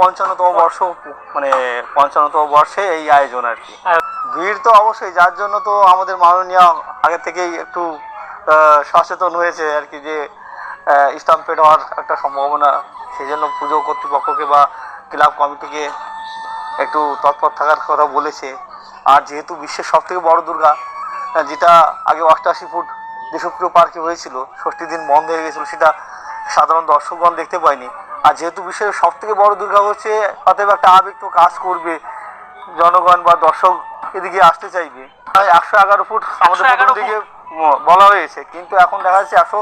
পঞ্চান্নতম বর্ষ মানে পঞ্চান্নতম বর্ষে এই আয়োজন আর কি। ভিড় তো অবশ্যই যার জন্য তো আমাদের মাননীয় আগে থেকেই একটু সচেতন হয়েছে আর কি যে স্টাম্পেড হওয়ার একটা সম্ভাবনা সেই জন্য পুজো কর্তৃপক্ষকে বা ক্লাব কমিটিকে একটু তৎপর থাকার কথা বলেছে। আর যেহেতু বিশ্বের সব থেকে বড় দুর্গা যেটা আগে অষ্টাশি ফুট দেশপ্রিয় পার্কে হয়েছিল ষষ্ঠী দিন বন্ধ হয়ে গেছিল সেটা সাধারণ দর্শকগণ দেখতে পায়নি। আর যেহেতু বিশ্বের সব থেকে বড় দুর্গা হচ্ছে অতএব একটা আবেগ তো কাজ করবে জনগণ বা দর্শক এদিকে আসতে চাইবে। একশো এগারো ফুট আমাদের 111 প্রথম দিকে বলা হয়েছে কিন্তু এখন দেখা যাচ্ছে একশো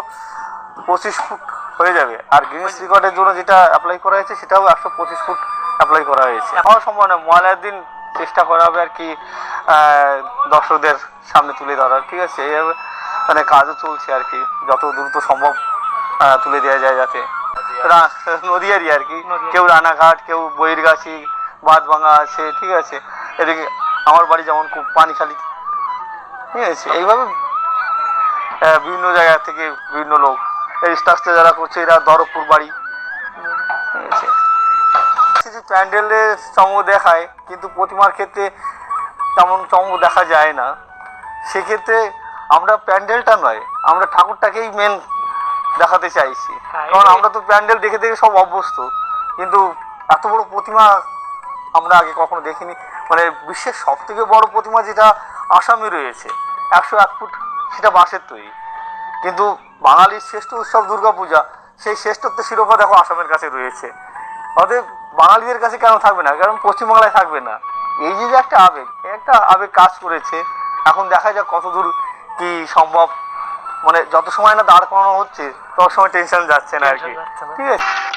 পঁচিশ ফুট হয়ে যাবে। আর গিনিস রেকর্ডের জন্য যেটা অ্যাপ্লাই করা হয়েছে সেটাও একশো পঁচিশ ফুট অ্যাপ্লাই করা হয়েছে। হওয়া সম্ভব না ময়লার দিন চেষ্টা করা হবে আর কি দর্শকদের সামনে তুলে ধরার। ঠিক আছে এইভাবে মানে কাজও চলছে আর কি যত দ্রুত সম্ভব তুলে দেওয়া যায় যাতে। নদীয়ারই আর কি। কেউ রানাঘাট কেউ বইরগাছি বাঁধভাঙা আছে ঠিক আছে। এদিকে আমার বাড়ি যেমন খুব পানিখালি। ঠিক আছে এইভাবে বিভিন্ন জায়গা থেকে বিভিন্ন লোক। এই স্টাফটা যারা করছে এরা দরবপুর বাড়ি। ঠিক আছে। যে প্যান্ডেলের চমক দেখায় কিন্তু প্রতিমার ক্ষেত্রে তেমন চমক দেখা যায় না। সেক্ষেত্রে আমরা প্যান্ডেলটা নয় আমরা ঠাকুরটাকেই মেন দেখাতে চাইছি। হ্যাঁ, কারণ আমরা তো প্যান্ডেল দেখে দেখে সব অভ্যস্ত। কিন্তু এত বড় প্রতিমা আমরা আগে কখনো দেখিনি। মানে বিশ্বের সব থেকে বড় প্রতিমা যেটা আসামে রয়েছে একশো এক ফুট সেটা বাঁশের তৈরি। কিন্তু বাঙালির শ্রেষ্ঠ উৎসব দুর্গাপূজা সেই শ্রেষ্ঠত্ব শিরোপা দেখো আসামের কাছে রয়েছে। অতএব বাঙালিদের কাছে কেন থাকবে না? কারণ পশ্চিমবাংলায় থাকবে না। এই যে যে একটা আবেগ একটা আবেগ কাজ করেছে। এখন দেখা যাক কতদূর কি সম্ভব। মানে যত সময় না দাঁড় করানো হচ্ছে তত সময় টেনশন যাচ্ছে না আর কি। ঠিক আছে